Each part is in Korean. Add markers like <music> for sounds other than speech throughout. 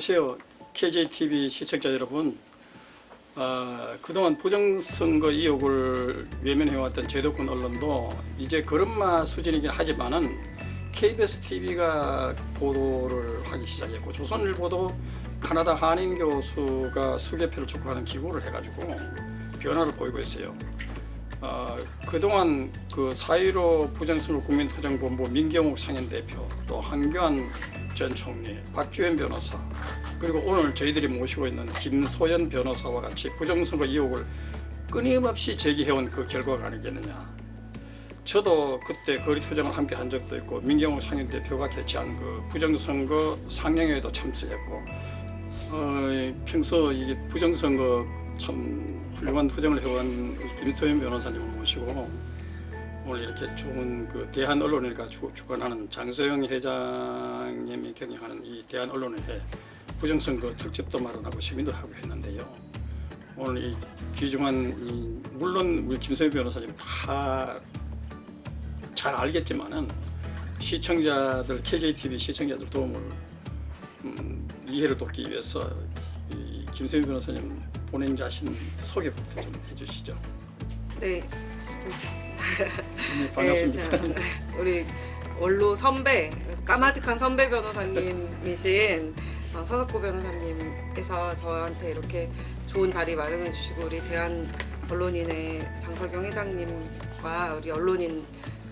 안녕하세요. KJTV 시청자 여러분. 아, 그동안 부정선거 의혹을 외면해왔던 제도권 언론도 이제 그런마 수준이긴 하지만은 KBS TV가 보도를 하기 시작했고 조선일보도 카나다 한인 교수가 수개표를 촉구하는 기고를 해가지고 변화를 보이고 있어요. 어, 그동안 그4.15 부정선거 국민투쟁본부 민경욱 상임대표 또 한교안 전 총리 박주현 변호사 그리고 오늘 저희들이 모시고 있는 김소연 변호사와 같이 부정선거 의혹을 끊임없이 제기해온 그 결과가 아니겠느냐. 저도 그때 거리 투쟁을 함께 한 적도 있고 민경욱 상임대표가 개최한 그 부정선거 상영회에도 참석했고 어, 평소 이게 부정선거 참 훌륭한 투쟁을 해온 김소연 변호사님을 모시고 오늘 이렇게 좋은 그 대한 언론회가 주, 주관하는 장소영 회장님이 경영하는 이 대한 언론회 부정선거 특집도 마련하고 시민도 하고 했는데요. 오늘 이 귀중한 이 물론 우리 김소연 변호사님 다 잘 알겠지만은 시청자들 KJTV 시청자들 도움을 음, 이해를 돕기 위해서 이 김소연 변호사님 본인 자신 소개부터 좀 해주시죠. 네, 네, 반갑습니다. 네, 자, 우리 원로 선배, 까마득한 선배 변호사님이신 어, 서석구 변호사님께서 저한테 이렇게 좋은 자리 마련해 주시고 우리 대한 언론인의 장석영 회장님과 우리 언론인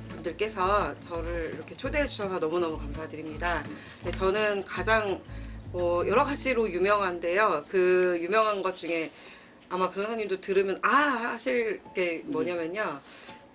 분들께서 저를 이렇게 초대해 주셔서 너무너무 감사드립니다. 네, 저는 가장 뭐 여러 가지로 유명한데요. 그 유명한 것 중에 아마 변호사님도 들으면 아 하실 게 뭐냐면요.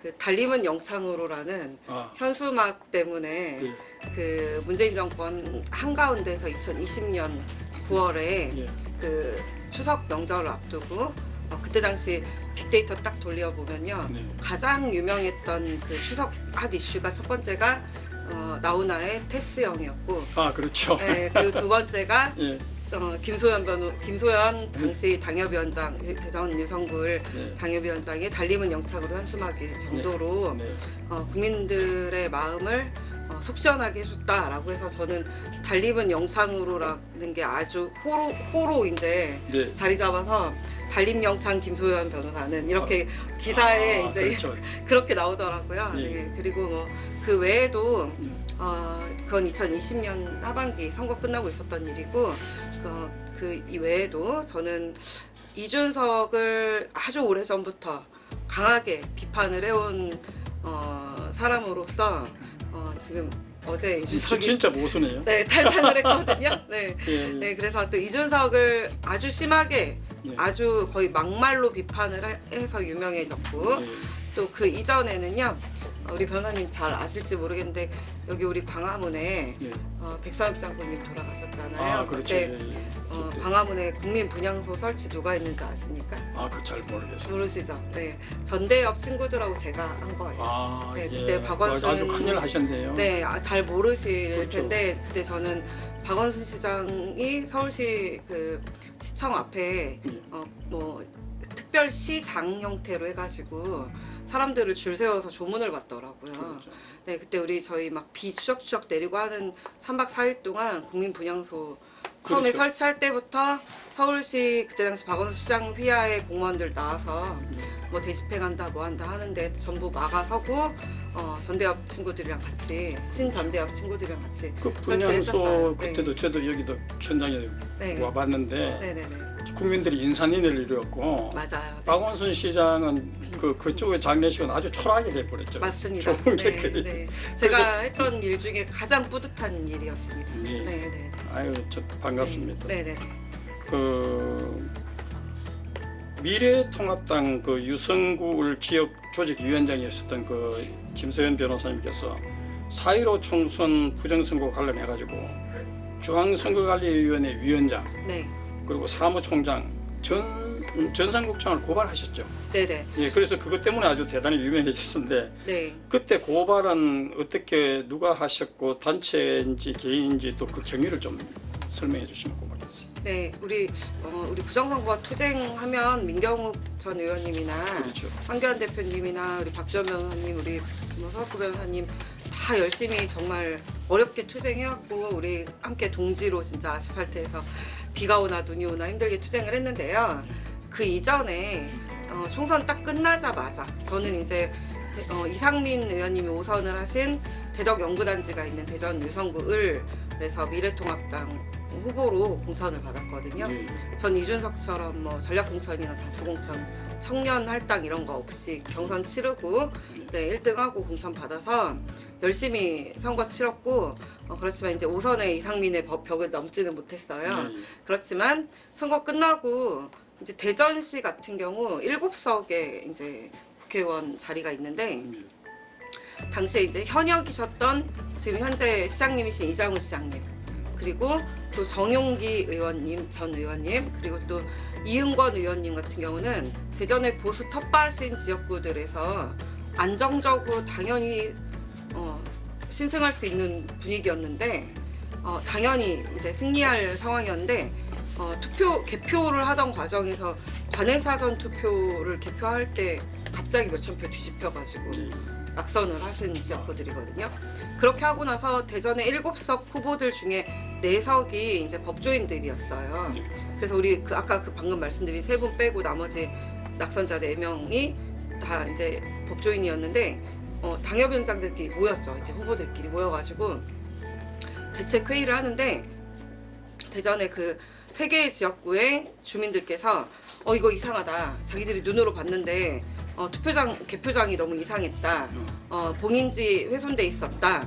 그 달림은 영창으로라는 아, 현수막 때문에 예, 그 문재인 정권 한가운데서 2020년 9월에 예, 그 추석 명절을 앞두고 어, 그때 당시 빅데이터 딱 돌려보면요. 네. 가장 유명했던 그 추석 핫 이슈가 첫 번째가 어, 나훈아의 테스 형이었고 아 그렇죠. 네, 그리고 두 번째가 <laughs> 예, 어, 김소연 변호 김소연 당시 당협위원장 대전 유성굴 네. 당협위원장이 달림은 영창으로 현수막일 정도로 네. 어, 국민들의 마음을 어, 속 시원하게 해줬다라고 해서 저는 달림은 영창으로라는 게 아주 호로 호로 이제 네. 자리 잡아서 달림 영창 김소연 변호사는 이렇게 기사에 아, 이제 그렇죠. <laughs> 그렇게 나오더라고요. 예. 네, 그리고 뭐 그 외에도 예. 어, 그건 2020년 하반기 선거 끝나고 있었던 일이고 어, 그 이외에도 저는 이준석을 아주 오래 전부터 강하게 비판을 해온 어, 사람으로서 어, 지금 어제 진- 이준석이 진짜 모순이에요. 네 탈당을 했거든요. 네. <laughs> 예, 예. 네, 그래서 또 이준석을 아주 심하게 예. 아주 거의 막말로 비판을 해- 해서 유명해졌고 예. 또그 이전에는요 우리 변호사님 잘 아실지 모르겠는데 여기 우리 광화문에 예. 어, 백사엽 장군님 돌아가셨잖아요. 아 그렇죠. 그때 예, 예. 어, 광화문에 국민 분향소 설치 누가 했는지 아십니까? 아 그 잘 모르겠어요. 모르시죠? 네, 전대엽 친구들하고 제가 한 거예요. 아 네, 예. 그때 박원순- 아주 큰일 하셨네요. 네, 아, 잘 모르실 그렇죠. 텐데 그때 저는 박원순 시장이 서울시 그 시청 앞에 예. 어, 뭐 특별 시장 형태로 해가지고 사람들을 줄 세워서 조문을 받더라고요. 그렇죠. 네, 그때 우리 저희 막 비 추적추적 내리고 하는 3박 4일 동안 국민 분향소 처음에 그렇죠. 설치할 때부터 서울시 그때 당시 박원순 시장 휘하의 공무원들 나와서 예. 뭐 대집행한다 뭐 한다 하는데 전부 막아서고 어, 전대협 친구들이랑 같이 신전대협 친구들이랑 같이 그 분양소 했었어요. 그때도 저도 여기도 현장에 네. 와봤는데 네네네 국민들이 인산인해를 이루었고 맞아요. 네. 박원순 시장은 그 그쪽의 장례식은 아주 초라하게 돼버렸죠. 맞습니다. 좁은 네, 객들이. 네. 제가 했던 일 중에 가장 뿌듯한 일이었습니다. 예. 네네. 아유 저 반갑습니다. 네 네. 그 미래통합당 그 유성구을 지역 조직위원장이었었던 그 김소연 변호사님께서 4.15 총선 부정선거 관련해가지고 중앙선거관리위원회 위원장 네. 그리고 사무총장 전 전산국장을 고발하셨죠. 네네. 예, 그래서 그것 때문에 아주 대단히 유명해졌는데 네. 그때 고발은 어떻게 누가 하셨고 단체인지 개인인지 또 그 경위를 좀 설명해 주시면 고맙겠어요. 네. 우리 어, 우리 부정선거 투쟁하면 민경욱 전 의원님이나 그렇죠. 황교안 대표님이나 우리 박지원 변호사님, 우리 뭐 서학구 변호사님 다 열심히 정말 어렵게 투쟁해왔고 우리 함께 동지로 진짜 아스팔트에서 비가 오나 눈이 오나 힘들게 투쟁을 했는데요. 그 이전에 어, 총선 딱 끝나자마자 저는 이제 대- 어, 이상민 의원님이 오선을 하신 대덕 연구단지가 있는 대전 유성구을 그래서 미래통합당 후보로 공천을 받았거든요. 예. 전 이준석처럼 뭐 전략공천이나 다수공천, 청년 할당 이런 거 없이 경선 치르고 네 1등하고 공천 받아서 열심히 선거 치렀고 어, 그렇지만 이제 5선의 이상민의 법 벽을 넘지는 못했어요. 예, 예. 그렇지만 선거 끝나고 이제 대전시 같은 경우 7석의 이제 국회의원 자리가 있는데 예. 당시에 이제 현역이셨던 지금 현재 시장님이신 이장우 시장님 그리고 또 정용기 의원님 전 의원님 그리고 또 이은권 의원님 같은 경우는 대전의 보수 텃밭인 지역구들에서 안정적으로 당연히 어, 신승할 수 있는 분위기였는데 어, 당연히 이제 승리할 상황이었는데 어, 투표 개표를 하던 과정에서 관내사전 투표를 개표할 때 갑자기 몇천 표 뒤집혀가지고 예. 낙선을 하신 지역구들이거든요. 그렇게 하고 나서 대전의 일곱 석 후보들 중에 네 석이 이제 법조인들이었어요. 그래서 우리 그 아까 그 방금 말씀드린 세 분 빼고 나머지 낙선자 네 명이 다 이제 법조인이었는데 어, 당협위원장들끼리 모였죠. 이제 후보들끼리 모여가지고 대책 회의를 하는데 대전의 그 세 개의 지역구의 주민들께서 어 이거 이상하다. 자기들이 눈으로 봤는데 어, 투표장 개표장이 너무 이상했다. 어, 봉인지 훼손돼 있었다.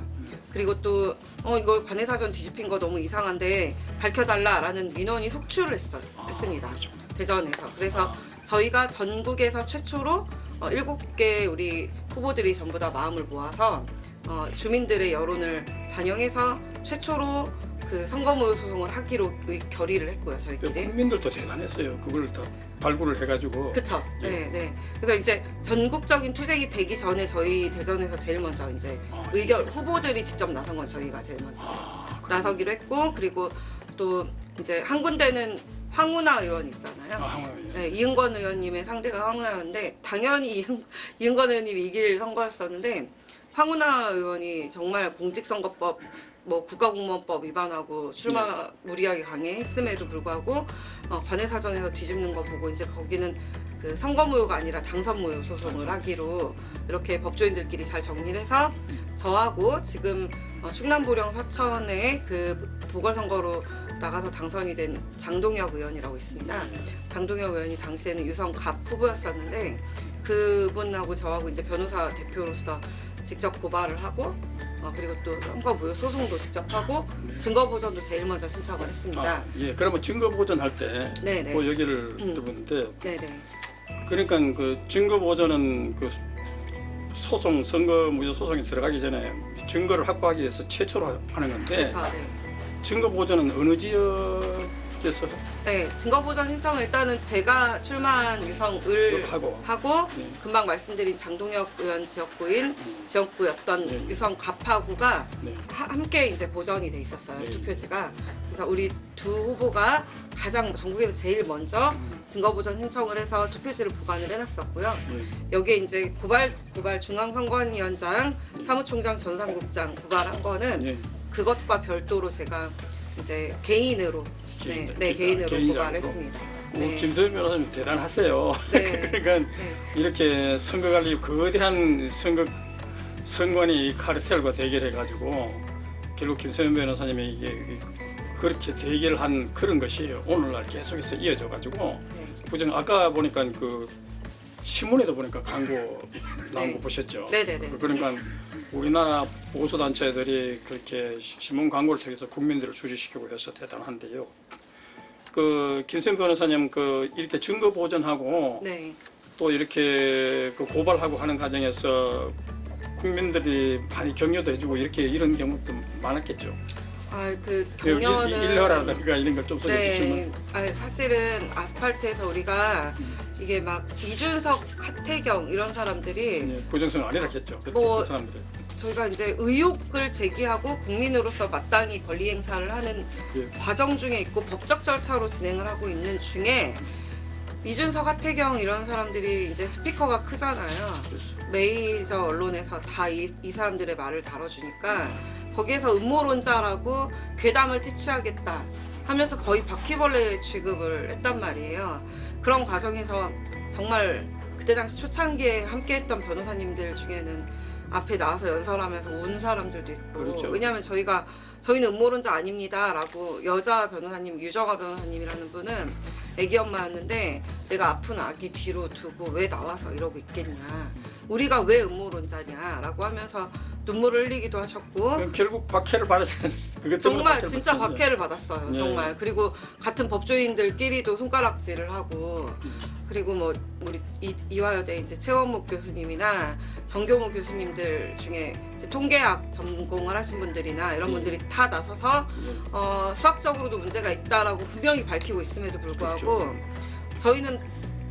그리고 또 어, 이거 관내사전 뒤집힌 거 너무 이상한데 밝혀달라라는 민원이 속출을 했어, 했습니다. 그렇죠. 대전에서. 그래서 저희가 전국에서 최초로 어, 7개 우리 후보들이 전부 다 마음을 모아서 어, 주민들의 여론을 반영해서 최초로 그 선거모 소송을 하기로 의- 결의를 했고요, 그 저희끼리. 국민들도 대단했어요. 그걸 다 발굴을 해가지고 그쵸. 예. 네, 네. 그래서 이제 전국적인 투쟁이 되기 전에 저희 대전에서 제일 먼저 이제 아, 의견 후보들이 직접 나선 건 저희가 제일 먼저 아? 나서기로 했고 그리고 또 이제 한 군데는 황운하 의원 있잖아요. 아, 황홀, 예. 네, 이은권 의원님의 상대가 황운하였는데 당연히 이은, <laughs> 이은권 의원님이 이길 선거였었는데 황운하 의원이 정말 공직선거법 뭐 국가공무원법 위반하고 출마 무리하게 강행했음에도 불구하고 어, 관내사전에서 뒤집는 거 보고 이제 거기는 그 선거무효가 아니라 당선무효 소송을 하기로 이렇게 법조인들끼리 잘 정리를 해서 저하고 지금 어, 충남보령 서천의 그 보궐선거로 나가서 당선이 된 장동혁 의원이라고 있습니다. 장동혁 의원이 당시에는 유성갑 후보였었는데 그분하고 저하고 이제 변호사 대표로서 직접 고발을 하고 어, 그리고 또 선거 무효 소송도 직접 하고 네. 증거 보전도 제일 먼저 신청을 했습니다. 아, 예, 그러면 증거 보전 할 때 네네. 그 얘기를 음. 들었는데 네네. 그러니까 그 증거 보전은 그 소송 선거 무효 소송이 들어가기 전에 증거를 확보하기 위해서 최초로 하는 건데 그렇죠. 네. 증거 보전은 어느 지역에서 네, 증거 보전 신청을 일단은 제가 출마한 유성을 하고 하고 네. 금방 말씀드린 장동혁 의원 지역구인 지역구였던 네. 유성 갑하구가 네. 하- 함께 이제 보전이 돼 있었어요 네. 투표지가 그래서 우리 두 후보가 가장 전국에서 제일 먼저 음. 증거 보전 신청을 해서 투표지를 보관을 해놨었고요 예. 여기에 이제 고발 고발 중앙선관위원장 사무총장 전산국장 고발한 거는 예. 그것과 별도로 제가 이제 개인으로 네, 개인- 네 개인으로 개인적으로. 고발했습니다. 오, 네. 김서연 변호사님 대단하세요. 네. <laughs> 그러니까 네. 이렇게 선거 관리 거대한 선거 선관위 카르텔과 대결해가지고 결국 김서연 변호사님이 이게 그렇게 대결한 그런 것이 오늘날 계속해서 이어져가지고 네. 부정 아까 보니까 그 신문에도 보니까 광고 나온 네. 거 보셨죠? 네네네. 그러니까 우리나라 보수 단체들이 그렇게 신문 광고를 통해서 국민들을 주지시키고 해서 대단한데요. 그 김선 변호사님 그 이렇게 증거 보전하고 네. 또 이렇게 그 고발하고 하는 과정에서 국민들이 많이 격려도 해주고 이렇게 이런 경우도 많았겠죠. 아그 그 일- 동료는 일러라든가 이런 걸좀 네. 써주시면 아 사실은 아스팔트에서 우리가 이게 막 이준석, 하태경 이런 사람들이 예, 부정성 아니라겠죠. 그, 뭐- 그 사람들이 저희가 이제 의혹을 제기하고 국민으로서 마땅히 권리 행사를 하는 예. 과정 중에 있고 법적 절차로 진행을 하고 있는 중에 이준석, 하태경 이런 사람들이 이제 스피커가 크잖아요. 그렇죠. 메이저 언론에서 다 이 이 사람들의 말을 다뤄주니까 거기에서 음모론자라고 괴담을 퇴치하겠다 하면서 거의 바퀴벌레 취급을 했단 말이에요. 그런 과정에서 정말 그때 당시 초창기에 함께했던 변호사님들 중에는 앞에 나와서 연설하면서 운 사람들도 있고 그렇죠. 왜냐하면 저희가 저희는 음모론자 아닙니다라고 여자 변호사님 유정아 변호사님이라는 분은 애기 엄마였는데 내가 아픈 아기 뒤로 두고 왜 나와서 이러고 있겠냐 우리가 왜 음모론자냐라고 하면서 눈물을 흘리기도 하셨고 결국 박해를 받았어요. <laughs> 정말 진짜 받았죠. 박해를 받았어요. 네. 정말 그리고 같은 법조인들끼리도 손가락질을 하고 그리고 뭐 우리 이, 이화여대 이제 최원목 교수님이나 정교모 교수님들 중에 통계학 전공을 하신 분들이나 이런 네. 분들이 다 나서서 예. 어, 수학적으로도 문제가 있다라고 분명히 밝히고 있음에도 불구하고 그렇죠. 저희는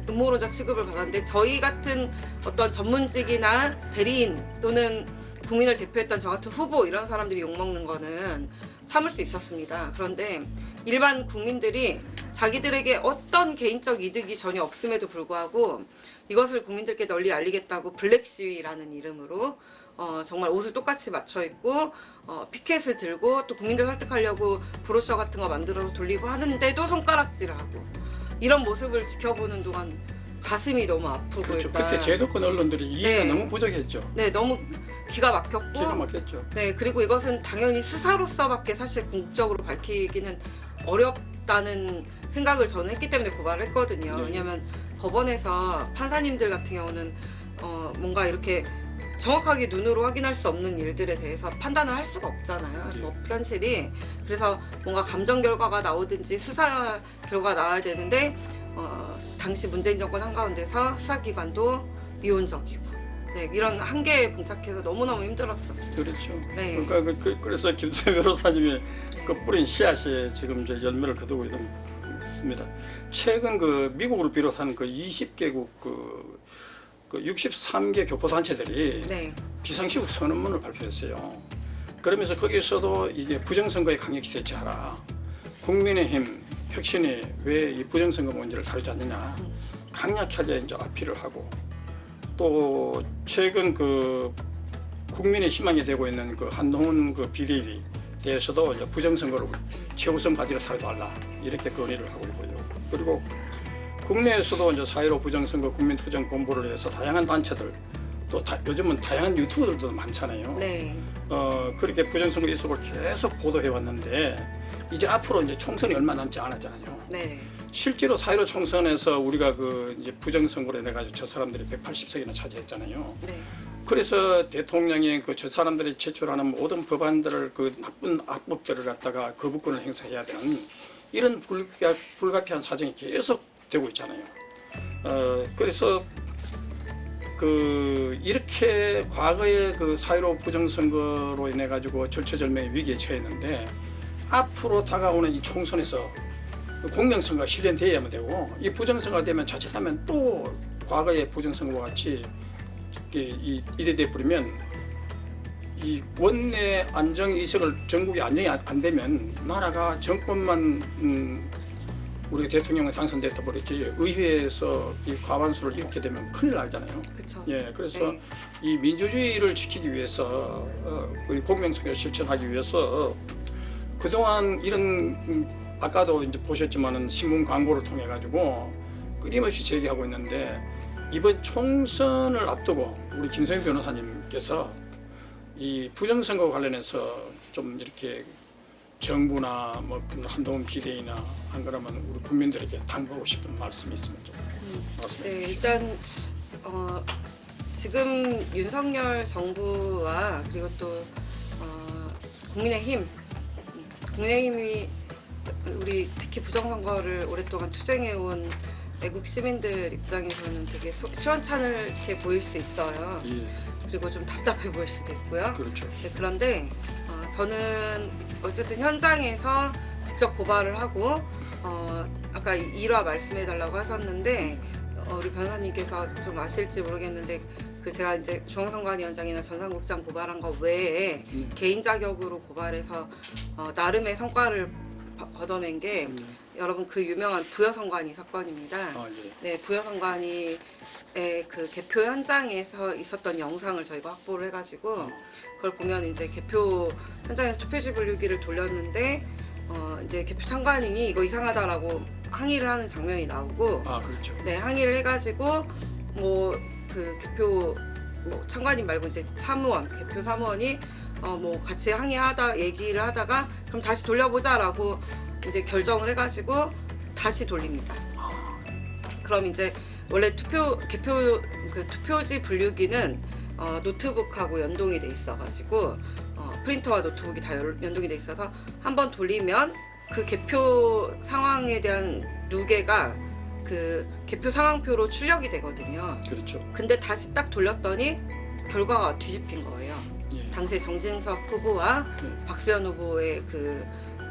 음모론자 취급을 받았는데 저희 같은 어떤 전문직이나 대리인 또는 국민을 대표했던 저 같은 후보 이런 사람들이 욕먹는 거는 참을 수 있었습니다. 그런데 일반 국민들이 자기들에게 어떤 개인적 이득이 전혀 없음에도 불구하고 이것을 국민들께 널리 알리겠다고 블랙 시위라는 이름으로 어, 정말 옷을 똑같이 맞춰 입고 어, 피켓을 들고 또 국민들 설득하려고 브로셔 같은 거 만들어서 돌리고 하는데도 손가락질을 하고 이런 모습을 지켜보는 동안 가슴이 너무 아프고 그렇죠. 일단 그때 제도권 언론들이 이해가 네. 너무 부족했죠. 네 너무 기가 막혔고 기가 막혔죠. 네 그리고 이것은 당연히 수사로서밖에 사실 궁극적으로 밝히기는 어렵 다는 생각을 저는 했기 때문에 고발을 했거든요. 네. 왜냐하면 법원에서 판사님들 같은 경우는 어, 뭔가 이렇게 정확하게 눈으로 확인할 수 없는 일들에 대해서 판단을 할 수가 없잖아요. 네. 법 현실이 그래서 뭔가 감정 결과가 나오든지 수사 결과가 나와야 되는데 어, 당시 문재인 정권 한가운데서 수사기관도 미온적이고 네, 이런 한계에 봉착해서 너무너무 힘들었었어요. 그렇죠. 네. 그러니까 그, 그, 그래서 김수현 변호사님이 그 뿌린 씨앗이 지금 이제 열매를 거두고 있습니다. 최근 그 미국을 비롯한 그 20개국 그, 그 63개 교포 단체들이 네. 비상시국 선언문을 발표했어요. 그러면서 거기서도 이게 부정선거에 강력히 대처하라. 국민의힘 혁신이 왜 이 부정선거 문제를 다루지 않느냐 강력하게 이제 아피를 하고 또 최근 그 국민의 희망이 되고 있는 그 한동훈 그 비리에 대해서도 이제 부정선거를 최우선 과제로 다뤄달라 이렇게 건의를 하고 있고요. 그리고 국내에서도 이제 사회로 부정선거 국민투쟁 본부를 위해서 다양한 단체들 또 다- 요즘은 다양한 유튜버들도 많잖아요. 네. 어, 그렇게 부정선거 이슈를 계속 보도해 왔는데 이제 앞으로 이제 총선이 얼마 남지 않았잖아요. 네. 실제로 사회로 총선에서 우리가 그 이제 부정선거로 내 가지고 저 사람들이 180석이나 차지했잖아요. 네. 그래서 대통령이 그 저 사람들이 제출하는 모든 법안들을 그 나쁜 악법들을 갖다가 거부권을 행사해야 되는 이런 불가, 불가피한 사정이 계속 되고 있잖아요. 어, 그래서 그 이렇게 과거에 그 사회로 부정선거로 인해 가지고 절체절명의 위기에 처했는데 앞으로 다가오는 이 총선에서 공명선거가 실현돼야만 되고 이 부정선거가 되면 자칫하면 또 과거의 부정선거와 같이 이게 이- 이래 돼 버리면 이 원내 안정 이석을 전국이 안정이 안- 안 되면 나라가 정권만 음, 우리 대통령이 당선됐다 버렸지 의회에서 이 과반수를 잃게 되면 큰일 나잖아요. 그렇죠. 예, 그래서 네. 이 민주주의를 지키기 위해서 어, 우리 공명선거를 실천하기 위해서 그동안 이런 음, 아까도 이제 보셨지만은 신문 광고를 통해 가지고 끊임없이 제기하고 있는데 이번 총선을 앞두고 우리 김성희 변호사님께서 이 부정선거 관련해서 좀 이렇게 정부나 뭐 한동훈 비대위나 안 그러면 우리 국민들에게 당부하고 싶은 말씀이 있으면 좀 말씀해 네, 주시죠. 일단 어, 지금 윤석열 정부와 그리고 또 어, 국민의힘, 음, 국민의힘이 우리 특히 부정선거를 오랫동안 투쟁해온 애국 시민들 입장에서는 되게 소- 시원찮게 보일 수 있어요. 예, 그리고 좀 답답해 보일 수도 있고요. 그렇죠. 네, 그런데 어, 저는 어쨌든 현장에서 직접 고발을 하고 어, 아까 일화 말씀해 달라고 하셨는데 어, 우리 변호사님께서 좀 아실지 모르겠는데 그 제가 이제 중앙선관위원장이나 전산국장 고발한 거 외에 음. 개인 자격으로 고발해서 어, 나름의 성과를 바- 거둬낸 게 음. 여러분 그 유명한 부여성관이 사건입니다. 아, 예. 네, 부여성관이의 그 개표 현장에서 있었던 영상을 저희가 확보를 해가지고 어. 그걸 보면 이제 개표 현장에서 투표지 분류기를 돌렸는데 어 이제 개표 참관인이 이거 이상하다라고 항의를 하는 장면이 나오고 아, 그렇죠. 네 항의를 해가지고 뭐 그 개표 뭐 참관인 말고 이제 사무원 개표 사무원이 어 뭐 같이 항의하다 얘기를 하다가 그럼 다시 돌려보자라고 이제 결정을 해가지고 다시 돌립니다. 아, 그럼 이제 원래 투표 개표 그 투표지 분류기는 어, 노트북하고 연동이 돼 있어가지고 어, 프린터와 노트북이 다 연- 연동이 돼 있어서 한번 돌리면 그 개표 상황에 대한 누계가 그 개표 상황표로 출력이 되거든요. 그렇죠. 근데 다시 딱 돌렸더니 결과가 뒤집힌 거예요. 예. 당시에 정진석 후보와 네. 박수현 후보의 그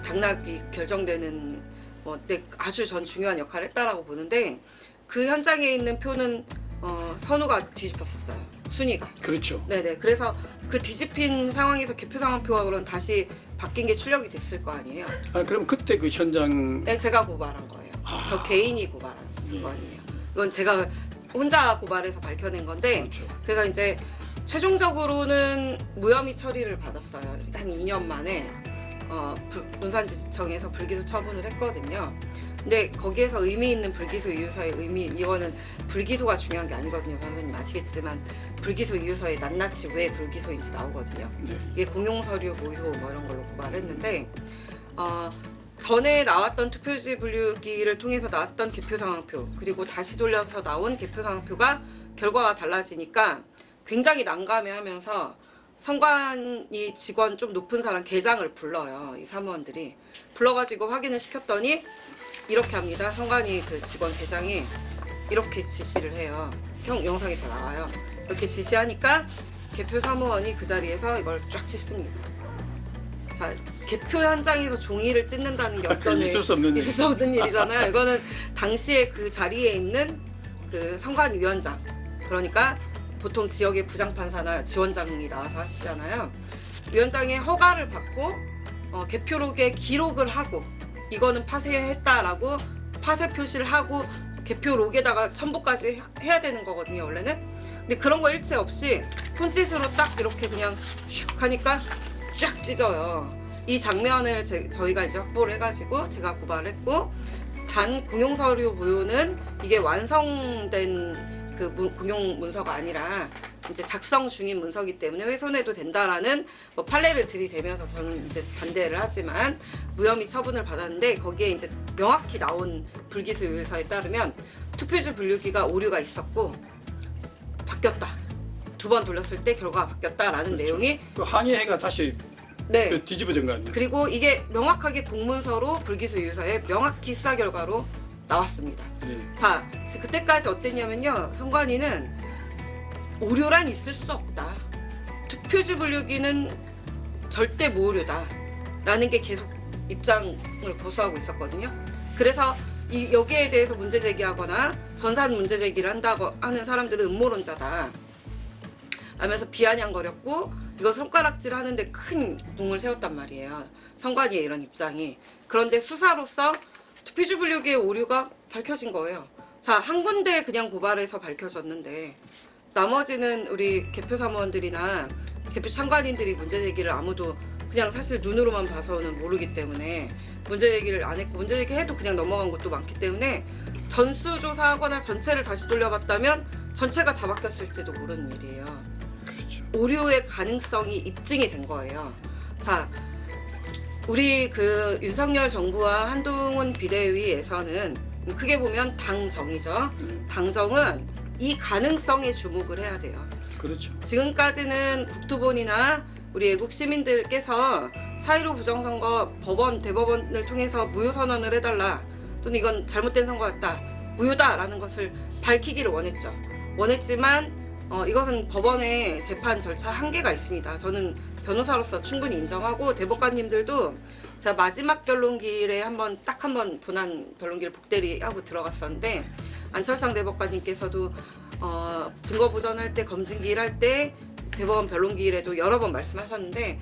당락이 결정되는 뭐때 아주 전 중요한 역할을 했다라고 보는데 그 현장에 있는 표는 어, 선우가 뒤집혔었어요. 순위가. 그렇죠. 네네. 그래서 그 뒤집힌 상황에서 개표 상황표가 그럼 다시 바뀐 게 출력이 됐을 거 아니에요. 아, 그럼 그때 그 현장 네, 제가 고발한 거예요. 아. 저 개인이 고발한 예. 사건이에요. 이건 제가 혼자 고발해서 밝혀낸 건데 그렇죠. 그래서 이제 최종적으로는 무혐의 처리를 받았어요. 한 2년 만에 어, 불- 논산지청에서 불기소 처분을 했거든요. 근데 거기에서 의미 있는 불기소 이유서의 의미 이거는 불기소가 중요한 게 아니거든요. 변호사님 아시겠지만 불기소 이유서에 낱낱이 왜 불기소인지 나오거든요. 네. 이게 공용 서류 모효 뭐 이런 걸로 고발했는데 어, 전에 나왔던 투표지 분류기를 통해서 나왔던 개표 상황표 그리고 다시 돌려서 나온 개표 상황표가 결과가 달라지니까 굉장히 난감해하면서 선관위 직원 좀 높은 사람 계장을 불러요 이 사무원들이. 불러가지고 확인을 시켰더니 이렇게 합니다. 선관위 그 직원 계장이 이렇게 지시를 해요. 형 영상이 다 나와요. 이렇게 지시하니까 개표 사무원이 그 자리에서 이걸 쫙 찢습니다. 자, 개표 현장에서 종이를 찢는다는 게 어떤 있을 수 없는 있을 수 없는 일이잖아요. 이거는 당시에 그 자리에 있는 그 선관위원장. 그러니까 보통 지역의 부장판사나 지원장이 나와서 하시잖아요. 위원장의 허가를 받고 어, 개표록에 기록을 하고 이거는 파쇄했다라고 파쇄 표시를 하고 개표록에다가 첨부까지 해야 되는 거거든요 원래는. 근데 그런 거 일체 없이 손짓으로 딱 이렇게 그냥 슉 하니까 쫙 찢어요. 이 장면을 제- 저희가 이제 확보를 해가지고 제가 고발을 했고 단 공용 서류 무효는 이게 완성된 그 문- 공용 문서가 아니라 이제 작성 중인 문서기 때문에 훼손해도 된다라는 뭐 판례를 들이대면서 저는 이제 반대를 하지만 무혐의 처분을 받았는데 거기에 이제 명확히 나온 불기소 요소에 따르면 투표지 분류기가 오류가 있었고 바뀌었다. 두 번 돌렸을 때 결과가 바뀌었다라는 그렇죠. 내용이 그 항의해가 다시 네. 그 뒤집어진 거 아니에요? 그리고 이게 명확하게 공문서로 불기소 유서에 명확히 수사 결과로 나왔습니다. 예. 자, 지- 그때까지 어땠냐면요. 선관위는 오류란 있을 수 없다. 투표지 분류기는 절대 무오류다. 라는 게 계속 입장을 고수하고 있었거든요. 그래서 이, 여기에 대해서 문제 제기하거나 전산 문제 제기를 한다고 하는 사람들은 음모론자다. 라면서 비아냥거렸고 이거 손가락질 하는데 큰 공을 세웠단 말이에요. 선관위의 이런 입장이. 그런데 수사로서 투표지 분류기의 오류가 밝혀진 거예요. 자, 한 군데 그냥 고발해서 밝혀졌는데 나머지는 우리 개표 사무원들이나 개표 참관인들이 문제 제기를 아무도 그냥 사실 눈으로만 봐서는 모르기 때문에 문제 제기를 안 했고 문제 제기해도 그냥 넘어간 것도 많기 때문에 전수조사하거나 전체를 다시 돌려봤다면 전체가 다 바뀌었을지도 모르는 일이에요. 그렇죠. 오류의 가능성이 입증이 된 거예요. 자, 우리 그 윤석열 정부와 한동훈 비대위에서는 크게 보면 당정이죠. 예. 당정은 이 가능성에 주목을 해야 돼요. 그렇죠. 지금까지는 국토본이나 우리 애국 시민들께서 사이로 부정선거 법원 대법원을 통해서 무효 선언을 해달라 또는 이건 잘못된 선거였다 무효다라는 것을 밝히기를 원했죠 원했지만 어, 이것은 법원의 재판 절차 한계가 있습니다 저는 변호사로서 충분히 인정하고 대법관님들도 제가 마지막 변론길에 한번 딱 한번 본안 변론기를 복대리하고 들어갔었는데 안철상 대법관님께서도 어, 증거 보전할 때 검증기일 할 때 대법원 변론기일에도 여러 번 말씀하셨는데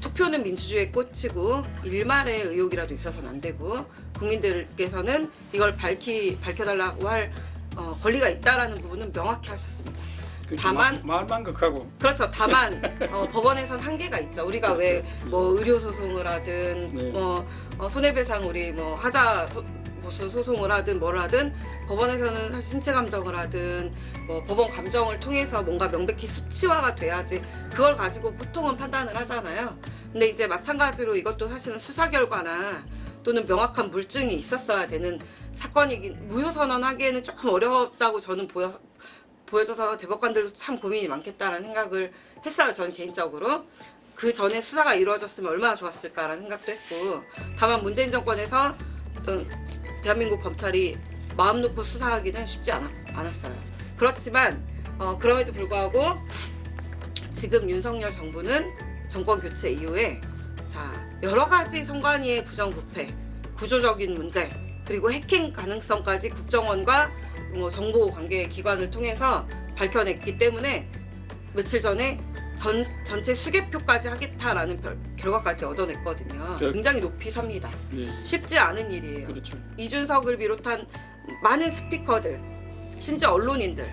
투표는 민주주의의 꽃이고 일말의 의혹이라도 있어서는 안 되고 국민들께서는 이걸 밝히 밝혀달라고 할 어, 권리가 있다라는 부분은 명확히 하셨습니다. 그렇죠. 다만- 마- 말만 극하고 그렇죠. 다만 <laughs> 어, 법원에선 한계가 있죠. 우리가 왜뭐 의료 소송을 하든 네. 뭐 어, 손해배상 우리 뭐 하자 소, 무슨 소송을 하든 뭘 하든 법원에서는 사실 신체 감정을 하든 뭐 법원 감정을 통해서 뭔가 명백히 수치화가 돼야지 그걸 가지고 보통은 판단을 하잖아요. 근데 이제 마찬가지로 이것도 사실은 수사 결과나 또는 명확한 물증이 있었어야 되는 사건이긴 무효 선언하기에는 조금 어렵다고 저는 보여 보여져서 대법관들도 참 고민이 많겠다라는 생각을 했어요. 저는 개인적으로. 그 전에 수사가 이루어졌으면 얼마나 좋았을까라는 생각도 했고 다만 문재인 정권에서 어떤 대한민국 검찰이 마음 놓고 수사하기는 쉽지 않아, 않았어요. 그렇지만 어, 그럼에도 불구하고 지금 윤석열 정부는 정권 교체 이후에 자 여러 가지 선관위의 부정부패, 구조적인 문제 그리고 해킹 가능성까지 국정원과 뭐 정보 관계 기관을 통해서 밝혀냈기 때문에 며칠 전에 전 전체 수개표까지 하겠다라는 별- 결과까지 얻어냈거든요. 그- 굉장히 높이 삽니다. 네, 쉽지 않은 일이에요. 그렇죠. 이준석을 비롯한 많은 스피커들, 심지어 언론인들,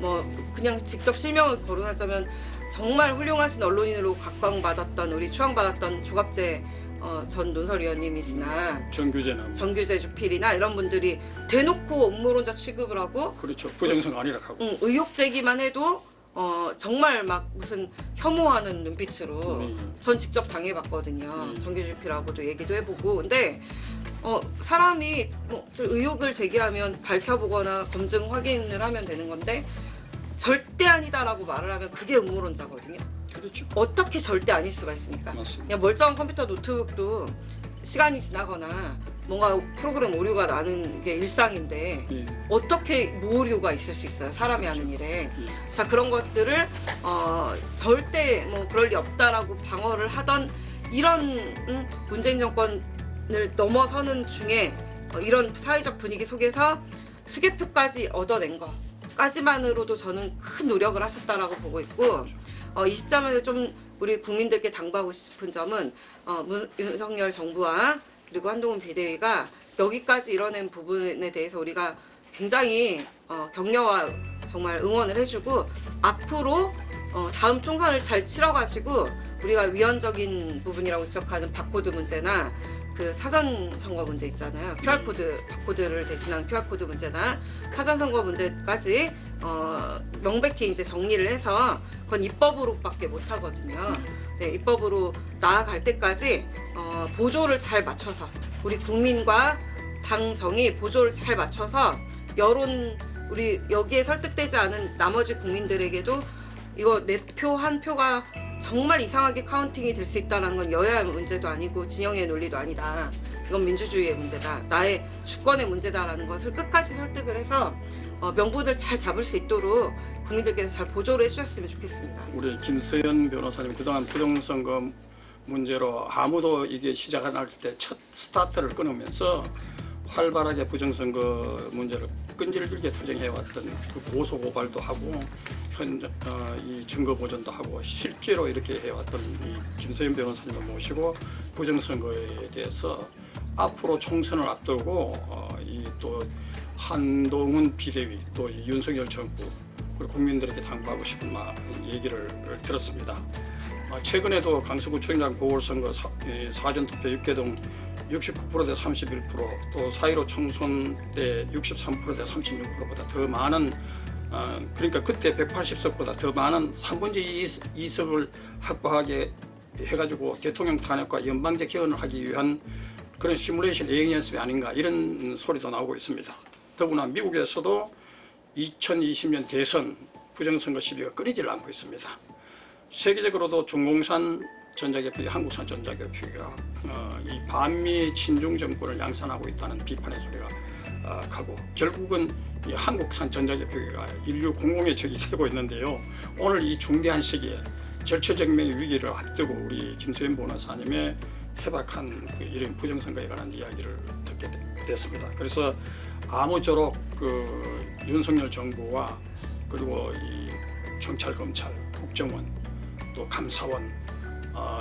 뭐 그냥 직접 실명을 거론하자면 정말 훌륭하신 언론인으로 각광받았던 우리 추앙받았던 조갑재 어, 전 논설위원님이시나 정규제는 정규재 주필이나 이런 분들이 대놓고 업무론자 취급을 하고 그렇죠. 부정성 아니라 하고. 음, 의혹 제기만 해도 어, 정말 막 무슨 혐오하는 눈빛으로 네. 전 직접 당해봤거든요. 네. 정규 주필하고도 얘기도 해보고 근데 어, 사람이 뭐저 의혹을 제기하면 밝혀보거나 검증 확인을 하면 되는 건데 절대 아니다라고 말을 하면 그게 음모론자거든요. 그렇죠. 어떻게 절대 아닐 수가 있습니까? 맞습니다. 그냥 멀쩡한 컴퓨터 노트북도 시간이 지나거나 뭔가 프로그램 오류가 나는 게 일상인데 예. 어떻게 무오류가 있을 수 있어요 사람이 하는 일에 예. 자 그런 것들을 어, 절대 뭐 그럴 리 없다라고 방어를 하던 이런 음, 문재인 정권을 넘어서는 중에 어, 이런 사회적 분위기 속에서 수개표까지 얻어낸 것까지만으로도 저는 큰 노력을 하셨다라고 보고 있고 어, 이 시점에서 좀 우리 국민들께 당부하고 싶은 점은 어, 문, 윤석열 정부와 그리고 한동훈 비대위가 여기까지 이뤄낸 부분에 대해서 우리가 굉장히 어, 격려와 정말 응원을 해주고 앞으로 어, 다음 총선을 잘 치러가지고 우리가 위헌적인 부분이라고 지적하는 바코드 문제나 그 사전 선거 문제 있잖아요. QR 코드 바코드를 대신한 QR 코드 문제나 사전 선거 문제까지 어, 명백히 이제 정리를 해서 그건 입법으로밖에 못 하거든요. 네, 입법으로 나아갈 때까지 어, 보조를 잘 맞춰서 우리 국민과 당정이 보조를 잘 맞춰서 여론 우리 여기에 설득되지 않은 나머지 국민들에게도 이거 내 표 한 표가 정말 이상하게 카운팅이 될 수 있다는 건 여야의 문제도 아니고 진영의 논리도 아니다. 이건 민주주의의 문제다. 나의 주권의 문제다라는 것을 끝까지 설득을 해서 어, 명분을 잘 잡을 수 있도록 국민들께서 잘 보조를 해주셨으면 좋겠습니다. 우리 김서연 변호사님 그동안 부정선거 문제로 아무도 이게 시작 안할때 첫 스타트를 끊으면서 활발하게 부정선거 문제를 끈질기게 투쟁해왔던 그 고소 고발도 하고 현 어, 이 증거 보전도 하고 실제로 이렇게 해왔던 이 김서연 변호사님을 모시고 부정선거에 대해서 앞으로 총선을 앞두고 어, 이또 한동훈 비대위 또이 윤석열 정부 그리고 국민들에게 당부하고 싶은 말 얘기를 들었습니다. 아, 최근에도 강서구청장 보궐선거 사, 예, 사전투표 6개동 69%대 31%또 4.15 총선 때 63%대 36%보다 더 많은 아, 그러니까 그때 180석보다 더 많은 3분의 2석을 확보하게 해가지고 대통령 탄핵과 연방제 개헌을 하기 위한 그런 시뮬레이션 예행 연습이 아닌가 이런 소리도 나오고 있습니다. 더구나 미국에서도 2020년 대선 부정선거 시비가 끊이질 않고 있습니다. 세계적으로도 중공산 전자개표, 한국산 전자개표가 어, 이 반미 친중 정권을 양산하고 있다는 비판의 소리가 어, 가고 결국은 이 한국산 전자개표가 인류 공공의 적이 되고 있는데요. 오늘 이 중대한 시기에 절체절명의 위기를 앞두고 우리 김수현 변호사님의 해박한 그 이런 부정선거에 관한 이야기를 듣게 되- 됐습니다. 그래서 아무쪼록 그 윤석열 정부와 그리고 이 경찰, 검찰, 국정원 또 감사원 어,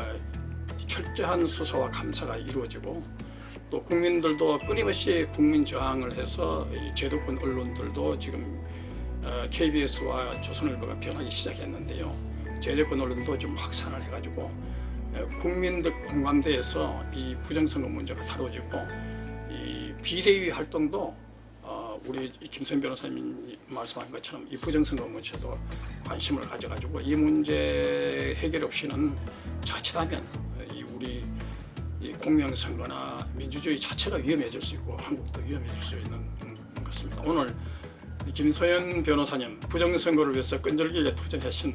철저한 수사와 감사가 이루어지고 또 국민들도 끊임없이 국민 저항을 해서 이 제도권 언론들도 지금 어, KBS와 조선일보가 변하기 시작했는데요. 제도권 언론도 좀 확산을 해가지고 어, 국민들 공감대에서 이 부정선거 문제가 다뤄지고 이 비대위 활동도 어, 우리 김선 변호사님이 말씀한 것처럼 이 부정선거 문제도 관심을 가져가지고 이 문제 해결 없이는 자칫하면 이 우리 이 공명선거나 민주주의 자체가 위험해질 수 있고 한국도 위험해질 수 있는 것 같습니다. 오늘 이 김소연 변호사님 부정선거를 위해서 끈질기게 투쟁하신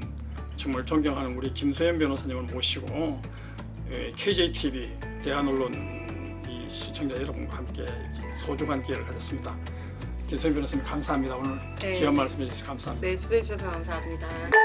정말 존경하는 우리 김소연 변호사님을 모시고 KJTV 대한언론 이 시청자 여러분과 함께 소중한 기회를 가졌습니다. 김소연 변호사님 감사합니다. 오늘 네. 귀한 말씀 해주셔서 감사합니다. 네, 초대해 주셔서 감사합니다.